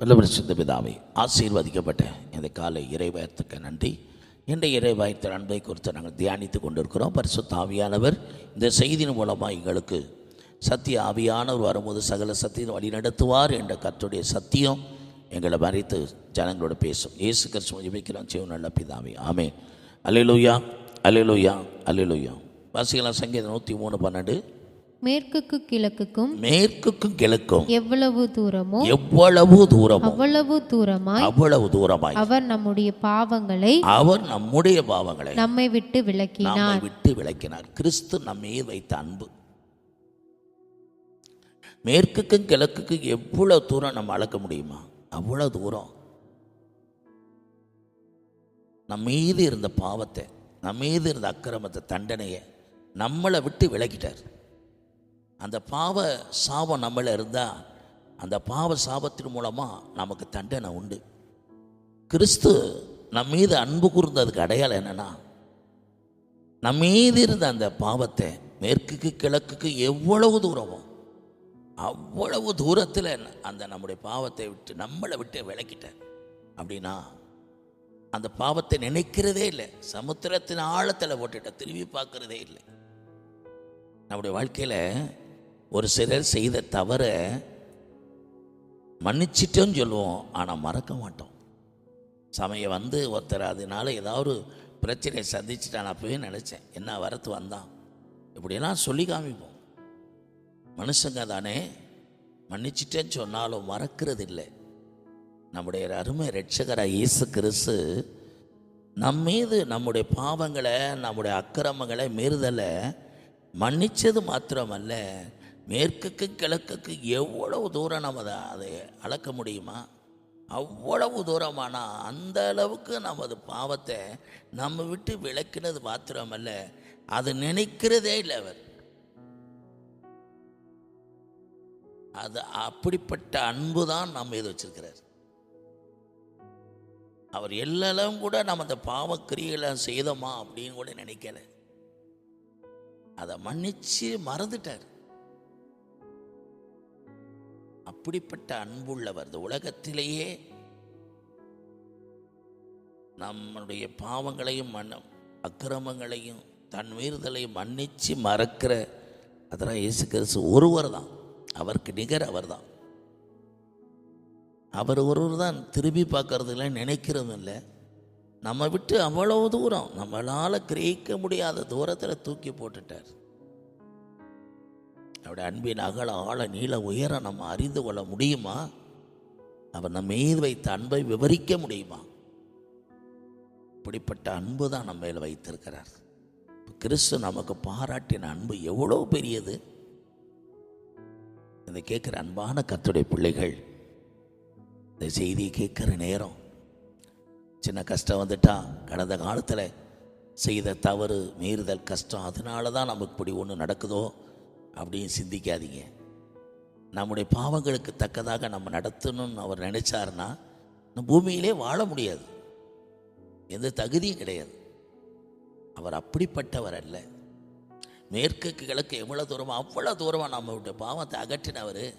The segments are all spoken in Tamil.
வல்லபரிசுத்த பிதாவை ஆசீர்வதிக்கப்பட்ட இந்த காலை இறைவாயத்துக்கு நன்றி. இன்றைய இறைவாயத்தின் அன்பை குறித்து நாங்கள் தியானித்து கொண்டிருக்கிறோம். பரிசுத்த ஆவியானவர் இந்த செய்தியின் மூலமாக எங்களுக்கு சத்திய ஆவியானவர் வரும்போது சகல சத்தியம் வழி நடத்துவார் என்ற கர்த்தருடைய சத்தியம் எங்களை மறைத்து ஜனங்களோட பேசும். இயேசு கிறிஸ்துவ ஜெபிக்கிறோம் சிவ நல்ல பிதாவை. ஆமே அலிலுயா அலிலுயா அலிலுயா வாசிக்கலாம் சங்கீதம் நூற்றி மூணு பன்னெண்டு. மேற்குக்கு கிழக்குக்கும் மேற்குக்கும் கிழக்கும். எவ்வளவு தூரமோ எவ்வளவு தூரமோ. அவ்வளவு தூரமாய் அவ்வளவு தூரமாய். அவர் நம்முடைய பாவங்களை அவர் நம்முடைய பாவங்களை நம்மை விட்டு விலக்கினார். நம்மை விட்டு விளக்கினார் கிறிஸ்து நம்மையே வைத்த அன்பு. மேற்குக்கும் கிழக்குக்கும் எவ்வளவு தூரம் நம்ம அளக்க முடியுமா? அவ்வளவு தூரம். நம்ம மீது இருந்த பாவத்தை நம்ம மீது இருந்த அக்கிரமத்தை தண்டனையை நம்மளை விட்டு விலக்கிட்டார். அந்த பாவ சாபம் நம்மள இருந்தால் அந்த பாவ சாபத்தின் மூலமாக நமக்கு தண்டனை உண்டு. கிறிஸ்து நம்ம மீது அன்பு கூர்ந்ததுக்கு அடையாளம் என்னன்னா நம்ம மீது இருந்த அந்த பாவத்தை மேற்குக்கு கிழக்குக்கு எவ்வளவு தூரமோ அவ்வளவு தூரத்தில் அந்த நம்முடைய பாவத்தை விட்டு நம்மளை விட்டு விளக்கிட்டேன் அப்படின்னா அந்த பாவத்தை நினைக்கிறதே இல்லை சமுத்திரத்தின் ஆழத்தில் போட்டுட்ட திரும்பி பார்க்கறதே இல்லை. நம்முடைய வாழ்க்கையில் ஒரு சிலர் செய்த தவற மன்னிச்சிட்டோன்னு சொல்லுவோம் ஆனால் மறக்க மாட்டோம். சமயம் வந்து ஒருத்தர் அதனால ஏதாவது ஒரு பிரச்சனையை சந்திச்சுட்டா அப்பவே நினச்சேன். என்ன வரத்து வந்தான்? இப்படியெல்லாம் சொல்லி காமிப்போம். மனுஷங்க தானே மன்னிச்சிட்டேன்னு சொன்னாலும் மறக்கிறது இல்லை நம்முடைய அருமை ரட்சகராக இயேசு கிறிஸ்து நம் மீது நம்முடைய பாவங்களை நம்முடைய அக்கிரமங்களை மீறுதலை மன்னிச்சது மாத்திரமல்ல மேற்குக்கு கிழக்குக்கு எவ்வளவு தூரம் நம்ம அதை அதை அளக்க முடியுமா? அவ்வளவு தூரமானா அந்த அளவுக்கு நமது பாவத்தை நம்ம விட்டு விளக்கினது மாத்திரமல்ல அது நினைக்கிறதே இல்லை அவர். அது அப்படிப்பட்ட அன்பு தான் நம்ம இது வச்சிருக்கிறார். அவர் எல்லாம் கூட நம்ம அந்த பாவக்கிரியைகளை செய்தோமா அப்படின்னு கூட நினைக்கல. அதை மன்னிச்சு மறந்துட்டார். அப்படிப்பட்ட அன்புள்ளவர். இந்த உலகத்திலேயே நம்முடைய பாவங்களையும் மன்ன அக்கிரமங்களையும் தன் மீறுதலையும் மன்னிச்சு மறக்கிற அதெல்லாம் இயேசு கிறிஸ்து ஒருவர் தான். அவருக்கு நிகர் அவர் தான். அவர் ஒருவர் தான் திரும்பி பார்க்கறது இல்லை நினைக்கிறதும் இல்லை. நம்ம விட்டு அவ்வளவு தூரம் நம்மளால் கிரகிக்க முடியாத தூரத்தில் தூக்கி போட்டுட்டார். அவருடைய அன்பின் அகல ஆழ நீள உயர நம்ம அறிந்து கொள்ள முடியுமா? அவர் நம்ம மீது வைத்த அன்பை விவரிக்க முடியுமா? இப்படிப்பட்ட அன்பு தான் நம்ம மேல் வைத்திருக்கிறார். கிறிஸ்து நமக்கு பாராட்டின அன்பு எவ்வளோ பெரியது? இதை கேட்குற அன்பான கத்துடைய பிள்ளைகள் இந்த செய்தியை கேட்குற நேரம் சின்ன கஷ்டம் வந்துட்டா கடந்த காலத்தில் செய்த தவறு மீறுதல் கஷ்டம் அதனால தான் நமக்கு இப்படி ஒன்று நடக்குதோ? அப்படின்னு சிந்திக்காதீங்க. நம்முடைய பாவங்களுக்கு தக்கதாக நம்ம நடத்தணும்னு அவர் நினச்சாருன்னா நம்ம பூமியிலே வாழ முடியாது. எந்த தகுதியும் கிடையாது. அவர் அப்படிப்பட்டவர் அல்ல. மேற்குக்கு கிழக்கு எவ்வளோ தூரமாக அவ்வளோ தூரமாக நம்ம விட்டு பாவத்தை அகற்றினவர்.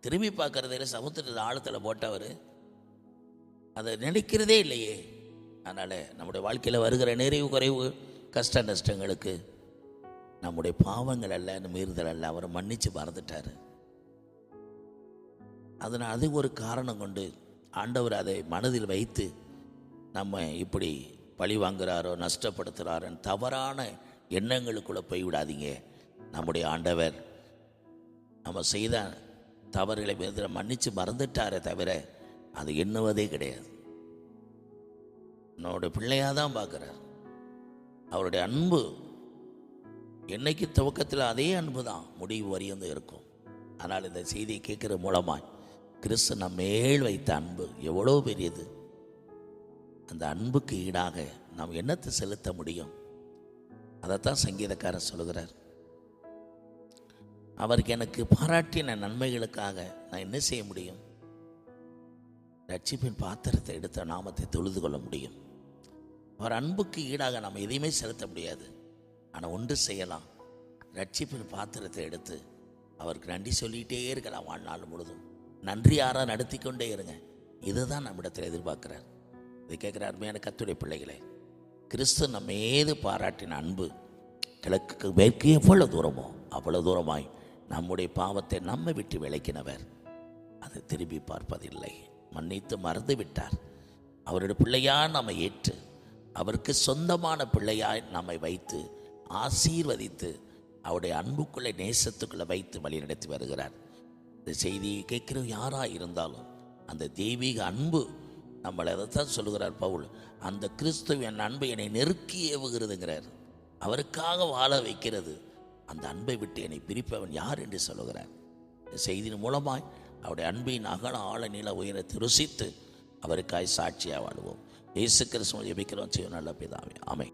திரும்பி பார்க்கறதில்ல சமுத்திரத்தில் ஆழத்தில் போட்டவர். அதை நினைக்கிறதே இல்லையே. அதனால் நம்முடைய வாழ்க்கையில் வருகிற நிறைவு குறைவு கஷ்ட நஷ்டங்களுக்கு நம்முடைய பாவங்கள் அல்ல மீறுதல் அல்ல. அவரை மன்னிச்சு மறந்துட்டார். அதனால் அது ஒரு காரணம் கொண்டு ஆண்டவர் அதை மனதில் வைத்து நம்ம இப்படி பழி வாங்குகிறாரோ நஷ்டப்படுத்துகிறாரோன்னு தவறான எண்ணங்களுக்குள்ளே போய்விடாதீங்க நம்முடைய ஆண்டவர் நம்ம செய்த தவறுகளை மன்னித்து மறந்துட்டாரே தவிர அது எண்ணுவதே கிடையாது. என்னோட பிள்ளையாக தான் பார்க்குறார். அவருடைய அன்பு என்னைக்கு துவக்கத்தில் அதே அன்பு தான் முடிவு வரையும் இருக்கும். ஆனால் இந்த செய்தியை கேட்குற மூலமாக கிறிஸ்து நம்ம மேல் வைத்த அன்பு எவ்வளோ பெரியது. அந்த அன்புக்கு ஈடாக நாம் என்னத்தை செலுத்த முடியும்? அதைத்தான் சங்கீதக்காரர் சொல்லுகிறார். அவருக்கு எனக்கு பாராட்டின நன்மைகளுக்காக நான் என்ன செய்ய முடியும்? ரட்சிப்பின் பாத்திரத்தை எடுத்த நாமத்தை தொழுது கொள்ள முடியும். அவர் அன்புக்கு ஈடாக நாம் எதையுமே செலுத்த முடியாது. ஆனால் ஒன்று செய்யலாம். ரட்சிப்பின் பாத்திரத்தை எடுத்து அவருக்கு நன்றி சொல்லிகிட்டே இருக்கலாம் வாழ்நாள் முழுதும். நன்றி நன்றியாரா நடத்தி கொண்டே இருங்க. இதுதான் நம்மிடத்தில் எதிர்பார்க்குறார். இதை கேட்குற அருமையான கத்துடைய பிள்ளைகளே கிறிஸ்து நம்ம ஏது பாராட்டின அன்பு கிழக்கு மேற்கு எவ்வளோ தூரமோ அவ்வளோ தூரமாய் நம்முடைய பாவத்தை நம்மை விட்டு விளக்கினவர் அதை திரும்பி பார்ப்பதில்லை. மன்னித்து மறந்து விட்டார் அவருடைய பிள்ளையாக நம்ம ஏற்று அவருக்கு சொந்தமான பிள்ளையாய் நம்மை வைத்து ஆசீர்வதித்து அவருடைய அன்புக்குள்ளே நேசத்துக்குள்ளே வைத்து வழிநடத்தி வருகிறார். இந்த செய்தியை கேட்கிற யாராக இருந்தாலும் அந்த தெய்வீக அன்பு நம்மளை அதைத்தான் சொல்லுகிறார் பவுல். அந்த கிறிஸ்துவின் அன்பு என்னை நெருக்கி ஏவுகிறதுங்கிறார். அவருக்காக வாழ வைக்கிறது. அந்த அன்பை விட்டு என்னை பிரிப்பவன் யார் என்று சொல்லுகிறார். இந்த செய்தியின் மூலமாய் அவருடைய அன்பின் அகல ஆழ நீள உயரத்தை ருசித்து அவருக்காய் சாட்சியாக வாழுவோம். இயேசு கிறிஸ்துவ ஜெபிக்கிறோம் செய்யும் நல்ல பிதாவே. அமை